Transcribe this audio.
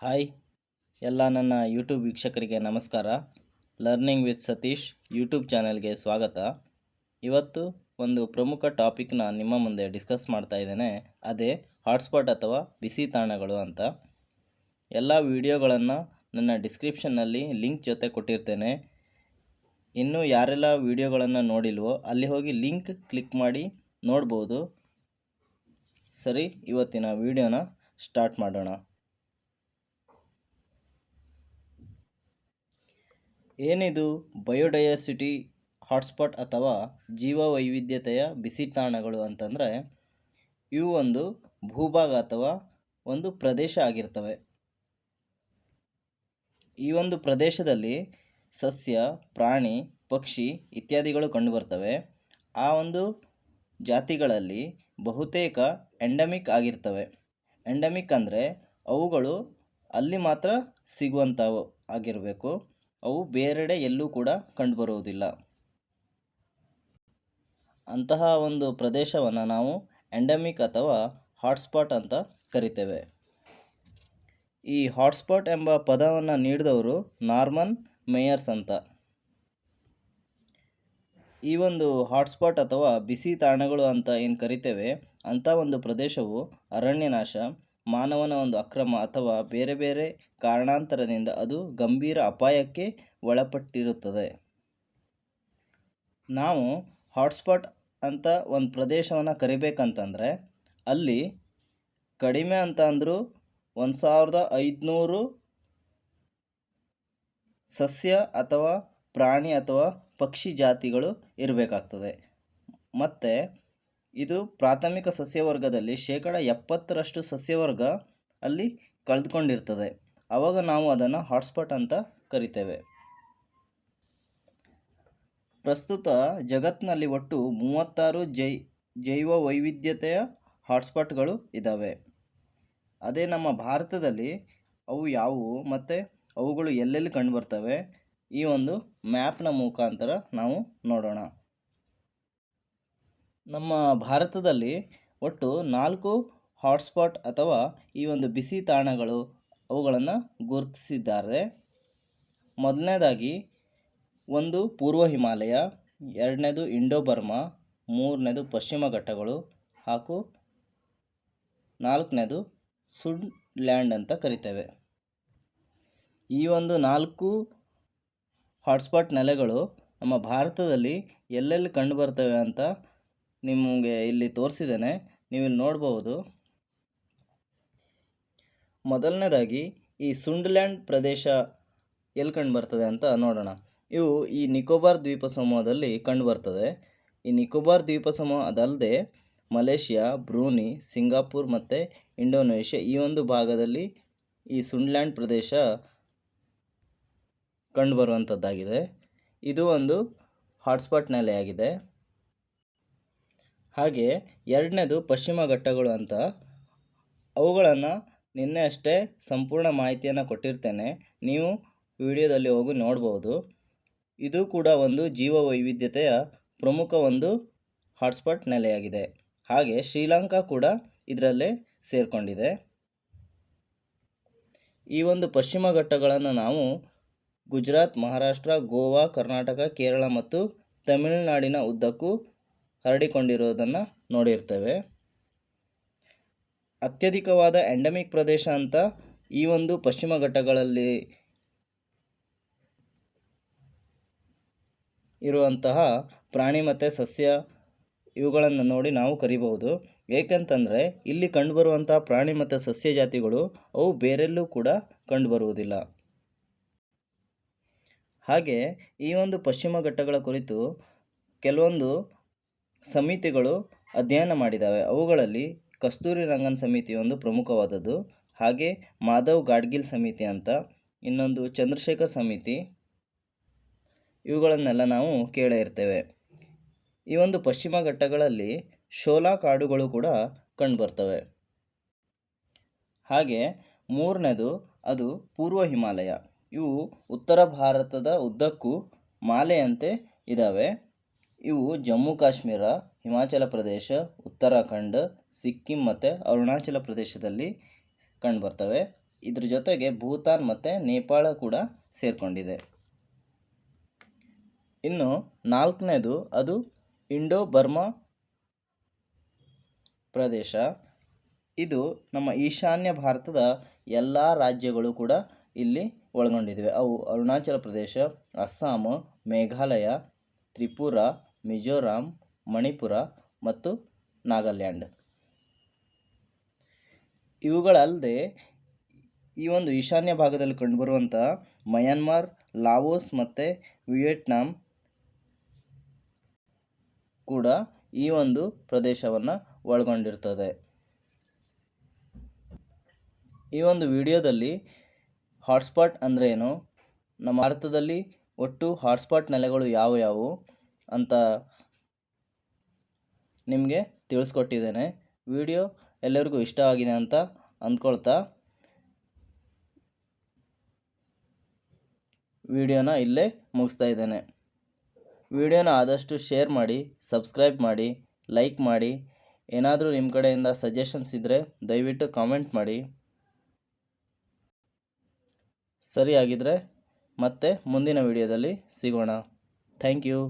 Hi. ಎಲ್ಲ ನನ್ನ YouTube ವೀಕ್ಷಕರಿಗೆ ನಮಸ್ಕಾರ. ಲರ್ನಿಂಗ್ ವಿತ್ ಸತೀಶ್ ಯೂಟ್ಯೂಬ್ ಚಾನೆಲ್ಗೆ ಸ್ವಾಗತ. ಇವತ್ತು ಒಂದು ಪ್ರಮುಖ ಟಾಪಿಕ್ನ ನಿಮ್ಮ ಮುಂದೆ ಡಿಸ್ಕಸ್ ಮಾಡ್ತಾ ಇದ್ದೇನೆ. ಅದೇ ಹಾಟ್ಸ್ಪಾಟ್ ಅಥವಾ ಬಿಸಿ ತಾಣಗಳು ಅಂತ. ಎಲ್ಲ ವಿಡಿಯೋಗಳನ್ನು ನನ್ನ ಡಿಸ್ಕ್ರಿಪ್ಷನ್ನಲ್ಲಿ ಲಿಂಕ್ ಜೊತೆ ಕೊಟ್ಟಿರ್ತೇನೆ. ಇನ್ನೂ ಯಾರೆಲ್ಲ ವಿಡಿಯೋಗಳನ್ನು ನೋಡಿಲ್ವೋ ಅಲ್ಲಿ ಹೋಗಿ ಲಿಂಕ್ ಕ್ಲಿಕ್ ಮಾಡಿ ನೋಡ್ಬೋದು. ಸರಿ, ಇವತ್ತಿನ ವಿಡಿಯೋನ ಸ್ಟಾರ್ಟ್ ಮಾಡೋಣ. ಏನಿದು? ಬಯೋಡೈವರ್ಸಿಟಿ ಹಾಟ್ಸ್ಪಾಟ್ ಅಥವಾ ಜೀವವೈವಿಧ್ಯತೆಯ ಬಿಸಿ ತಾಣಗಳು ಅಂತಂದರೆ, ಇವು ಒಂದು ಭೂಭಾಗ ಅಥವಾ ಒಂದು ಪ್ರದೇಶ ಆಗಿರ್ತವೆ. ಈ ಒಂದು ಪ್ರದೇಶದಲ್ಲಿ ಸಸ್ಯ, ಪ್ರಾಣಿ, ಪಕ್ಷಿ ಇತ್ಯಾದಿಗಳು ಕಂಡುಬರ್ತವೆ. ಆ ಒಂದು ಜಾತಿಗಳಲ್ಲಿ ಬಹುತೇಕ ಎಂಡಮಿಕ್ ಆಗಿರ್ತವೆ. ಎಂಡಮಿಕ್ ಅಂದರೆ ಅವುಗಳು ಅಲ್ಲಿ ಮಾತ್ರ ಸಿಗುವಂಥವು ಆಗಿರಬೇಕು. ಅವು ಬೇರೆಡೆ ಎಲ್ಲೂ ಕೂಡ ಕಂಡುಬರುವುದಿಲ್ಲ. ಅಂತಹ ಒಂದು ಪ್ರದೇಶವನ್ನು ನಾವು ಎಂಡಮಿಕ್ ಅಥವಾ ಹಾಟ್ಸ್ಪಾಟ್ ಅಂತ ಕರಿತೇವೆ. ಈ ಹಾಟ್ಸ್ಪಾಟ್ ಎಂಬ ಪದವನ್ನು ನೀಡಿದವರು ನಾರ್ಮನ್ ಮೇಯರ್ಸ್ ಅಂತ. ಈ ಒಂದು ಹಾಟ್ಸ್ಪಾಟ್ ಅಥವಾ ಬಿಸಿ ತಾಣಗಳು ಅಂತ ಏನು ಕರಿತೇವೆ, ಅಂಥ ಒಂದು ಪ್ರದೇಶವು ಅರಣ್ಯನಾಶ ಮಾನವನ ಒಂದು ಅಕ್ರಮ ಅಥವಾ ಬೇರೆ ಬೇರೆ ಕಾರಣಾಂತರದಿಂದ ಅದು ಗಂಭೀರ ಅಪಾಯಕ್ಕೆ ಒಳಪಟ್ಟಿರುತ್ತದೆ. ನಾವು ಹಾಟ್ಸ್ಪಾಟ್ ಅಂತ ಒಂದು ಪ್ರದೇಶವನ್ನು ಕರಿಬೇಕಂತಂದರೆ, ಅಲ್ಲಿ ಕಡಿಮೆ ಅಂತ ಅಂದರೂ ಒಂದು ಸಾವಿರದ ಐದುನೂರು ಸಸ್ಯ ಅಥವಾ ಪ್ರಾಣಿ ಅಥವಾ ಪಕ್ಷಿ ಜಾತಿಗಳು ಇರಬೇಕಾಗ್ತದೆ. ಮತ್ತು ಇದು ಪ್ರಾಥಮಿಕ ಸಸ್ಯವರ್ಗದಲ್ಲಿ ಶೇಕಡ ಎಪ್ಪತ್ತರಷ್ಟು ಸಸ್ಯವರ್ಗ ಅಲ್ಲಿ ಕಳೆದುಕೊಂಡಿರ್ತದೆ. ಆವಾಗ ನಾವು ಅದನ್ನು ಹಾಟ್ಸ್ಪಾಟ್ ಅಂತ ಕರಿತೇವೆ. ಪ್ರಸ್ತುತ ಜಗತ್ತಿನಲ್ಲಿ ಒಟ್ಟು ಮೂವತ್ತಾರು ಜೈ ಜೈವ ವೈವಿಧ್ಯತೆಯ ಹಾಟ್ಸ್ಪಾಟ್ಗಳು ಇದ್ದಾವೆ ಅದೇ ನಮ್ಮ ಭಾರತದಲ್ಲಿ ಅವು ಯಾವುವು ಮತ್ತು ಅವುಗಳು ಎಲ್ಲೆಲ್ಲಿ ಕಂಡುಬರ್ತವೆ ಈ ಒಂದು ಮ್ಯಾಪ್ನ ಮುಖಾಂತರ ನಾವು ನೋಡೋಣ. ನಮ್ಮ ಭಾರತದಲ್ಲಿ ಒಟ್ಟು ನಾಲ್ಕು ಹಾಟ್ಸ್ಪಾಟ್ ಅಥವಾ ಈ ಒಂದು ಬಿಸಿ ತಾಣಗಳು ಅವುಗಳನ್ನು ಗುರುತಿಸಿದ್ದಾರೆ. ಮೊದಲನೇದಾಗಿ ಒಂದು ಪೂರ್ವ ಹಿಮಾಲಯ, ಎರಡನೇದು ಇಂಡೋ ಬರ್ಮಾ ಮೂರನೇದು ಪಶ್ಚಿಮ ಘಟ್ಟಗಳು ಹಾಗೂ ನಾಲ್ಕನೇದು ಸುಡ್ ಲ್ಯಾಂಡ್ ಅಂತ ಕರಿತೇವೆ. ಈ ಒಂದು ನಾಲ್ಕು ಹಾಟ್ಸ್ಪಾಟ್ ನೆಲೆಗಳು ನಮ್ಮ ಭಾರತದಲ್ಲಿ ಎಲ್ಲೆಲ್ಲಿ ಕಂಡುಬರ್ತವೆ ಅಂತ ನಿಮಗೆ ಇಲ್ಲಿ ತೋರಿಸಿದ್ದೇನೆ ನೀವು ನೋಡ್ಬೋದು. ಮೊದಲನೇದಾಗಿ ಈ ಸುಂಡ್ಲ್ಯಾಂಡ್ ಪ್ರದೇಶ ಎಲ್ಲಿ ಕಂಡುಬರ್ತದೆ ಅಂತ ನೋಡೋಣ. ಇವು ಈ ನಿಕೋಬಾರ್ ದ್ವೀಪ ಸಮೂಹದಲ್ಲಿ ಕಂಡುಬರ್ತದೆ ಈ ನಿಕೋಬಾರ್ ದ್ವೀಪ ಸಮೂಹ ಅದಲ್ಲದೆ ಮಲೇಷಿಯಾ, ಬ್ರೂನಿ, ಸಿಂಗಾಪುರ್ ಮತ್ತು ಇಂಡೋನೇಷ್ಯಾ ಈ ಒಂದು ಭಾಗದಲ್ಲಿ ಈ ಸುಂಡ್ಲ್ಯಾಂಡ್ ಪ್ರದೇಶ ಕಂಡುಬರುವಂಥದ್ದಾಗಿದೆ ಇದು ಒಂದು ಹಾಟ್ಸ್ಪಾಟ್ ನೆಲೆಯಾಗಿದೆ ಹಾಗೆ ಎರಡನೇದು ಪಶ್ಚಿಮ ಘಟ್ಟಗಳು ಅಂತ. ಅವುಗಳನ್ನು ನಿನ್ನೆ ಅಷ್ಟೇ ಸಂಪೂರ್ಣ ಮಾಹಿತಿಯನ್ನು ಕೊಟ್ಟಿರ್ತೇನೆ. ನೀವು ವಿಡಿಯೋದಲ್ಲಿ ಹೋಗಿ ನೋಡ್ಬೋದು. ಇದು ಕೂಡ ಒಂದು ಜೀವ ವೈವಿಧ್ಯತೆಯ ಪ್ರಮುಖ ಒಂದು ಹಾಟ್ಸ್ಪಾಟ್ ನೆಲೆಯಾಗಿದೆ. ಹಾಗೆ ಶ್ರೀಲಂಕಾ ಕೂಡ ಇದರಲ್ಲೇ ಸೇರಿಕೊಂಡಿದೆ. ಈ ಒಂದು ಪಶ್ಚಿಮ ಘಟ್ಟಗಳನ್ನು ನಾವು ಗುಜರಾತ್, ಮಹಾರಾಷ್ಟ್ರ, ಗೋವಾ, ಕರ್ನಾಟಕ, ಕೇರಳ ಮತ್ತು ತಮಿಳುನಾಡಿನ ಉದ್ದಕ್ಕೂ ಹರಡಿಕೊಂಡಿರೋದನ್ನು ನೋಡಿರ್ತೇವೆ. ಅತ್ಯಧಿಕವಾದ ಎಂಡಮಿಕ್ ಪ್ರದೇಶ ಅಂತ ಈ ಒಂದು ಪಶ್ಚಿಮ ಘಟ್ಟಗಳಲ್ಲಿ ಇರುವಂತಹ ಪ್ರಾಣಿ ಮತ್ತು ಸಸ್ಯ ಇವುಗಳನ್ನು ನೋಡಿ ನಾವು ಕರಿಬಹುದು. ಏಕೆಂತಂದರೆ ಇಲ್ಲಿ ಕಂಡುಬರುವಂತಹ ಪ್ರಾಣಿ ಮತ್ತು ಸಸ್ಯ ಜಾತಿಗಳು ಅವು ಬೇರೆಲ್ಲೂ ಕೂಡ ಕಂಡುಬರುವುದಿಲ್ಲ. ಹಾಗೆ ಈ ಒಂದು ಪಶ್ಚಿಮ ಘಟ್ಟಗಳ ಕುರಿತು ಕೆಲವೊಂದು ಸಮಿತಿಗಳು ಅಧ್ಯಯನ ಮಾಡಿದ್ದಾವೆ ಅವುಗಳಲ್ಲಿ ಕಸ್ತೂರಿ ರಂಗನ್ ಸಮಿತಿ ಒಂದು ಪ್ರಮುಖವಾದದ್ದು. ಹಾಗೆ ಮಾಧವ್ ಗಾಡ್ಗಿಲ್ ಸಮಿತಿ ಅಂತ ಇನ್ನೊಂದು ಚಂದ್ರಶೇಖರ್ ಸಮಿತಿ. ಇವುಗಳನ್ನೆಲ್ಲ ನಾವು ಕೇಳೇ ಇರ್ತೇವೆ. ಈ ಒಂದು ಪಶ್ಚಿಮ ಘಟ್ಟಗಳಲ್ಲಿ ಶೋಲಾ ಕಾಡುಗಳು ಕೂಡ ಕಂಡುಬರ್ತವೆ. ಹಾಗೆ ಮೂರನೇದು ಅದು ಪೂರ್ವ ಹಿಮಾಲಯ. ಇವು ಉತ್ತರ ಭಾರತದ ಉದ್ದಕ್ಕೂ ಮಾಲೆಯಂತೆ ಇದ್ದಾವೆ ಇವು ಜಮ್ಮು ಕಾಶ್ಮೀರ, ಹಿಮಾಚಲ ಪ್ರದೇಶ, ಉತ್ತರಾಖಂಡ್, ಸಿಕ್ಕಿಂ ಮತ್ತು ಅರುಣಾಚಲ ಪ್ರದೇಶದಲ್ಲಿ ಕಂಡುಬರ್ತವೆ. ಇದ್ರ ಜೊತೆಗೆ ಭೂತಾನ್ ಮತ್ತು ನೇಪಾಳ ಕೂಡ ಸೇರಿಕೊಂಡಿದೆ. ಇನ್ನು ನಾಲ್ಕನೇದು ಅದು ಇಂಡೋ ಬರ್ಮಾ ಪ್ರದೇಶ. ಇದು ನಮ್ಮ ಈಶಾನ್ಯ ಭಾರತದ ಎಲ್ಲ ರಾಜ್ಯಗಳು ಕೂಡ ಇಲ್ಲಿ ಒಳಗೊಂಡಿದ್ದಾವೆ ಅವು ಅರುಣಾಚಲ ಪ್ರದೇಶ, ಅಸ್ಸಾಂ, ಮೇಘಾಲಯ, ತ್ರಿಪುರ ಮಿಜೋರಾಂ, ಮಣಿಪುರ ಮತ್ತು ನಾಗಾಲ್ಯಾಂಡ್. ಇವುಗಳಲ್ಲದೆ ಈ ಒಂದು ಈಶಾನ್ಯ ಭಾಗದಲ್ಲಿ ಕಂಡುಬರುವಂಥ ಮಯನ್ಮಾರ್, ಲಾವೋಸ್ ಮತ್ತು ವಿಯೆಟ್ನಾಂ ಕೂಡ ಈ ಒಂದು ಪ್ರದೇಶವನ್ನು ಒಳಗೊಂಡಿರ್ತದೆ. ಈ ಒಂದು ವಿಡಿಯೋದಲ್ಲಿ ಹಾಟ್ಸ್ಪಾಟ್ ಅಂದರೆ ಏನು? ನಮ್ಮ ಭಾರತದಲ್ಲಿ ಒಟ್ಟು ಹಾಟ್ಸ್ಪಾಟ್ ನೆಲೆಗಳು ಯಾವ ಯಾವುವು ಅಂತ ನಿಮಗೆ ತಿಳಿಸ್ಕೊಟ್ಟಿದ್ದೇನೆ. ವಿಡಿಯೋ ಎಲ್ಲರಿಗೂ ಇಷ್ಟ ಆಗಿದೆ ಅಂತ ಅಂದ್ಕೊಳ್ತಾ ವಿಡಿಯೋನ ಇಲ್ಲೇ ಮುಗಿಸ್ತಾ ಇದ್ದೇನೆ. ವಿಡಿಯೋನ ಆದಷ್ಟು ಶೇರ್ ಮಾಡಿ, ಸಬ್ಸ್ಕ್ರೈಬ್ ಮಾಡಿ, ಲೈಕ್ ಮಾಡಿ. ಏನಾದರೂ ನಿಮ್ಮ ಕಡೆಯಿಂದ ಸಜೆಷನ್ಸ್ ಇದ್ದರೆ ದಯವಿಟ್ಟು ಕಾಮೆಂಟ್ ಮಾಡಿ. ಸರಿಯಾಗಿದ್ದರೆ ಮತ್ತೆ ಮುಂದಿನ ವಿಡಿಯೋದಲ್ಲಿ ಸಿಗೋಣ. Thank you.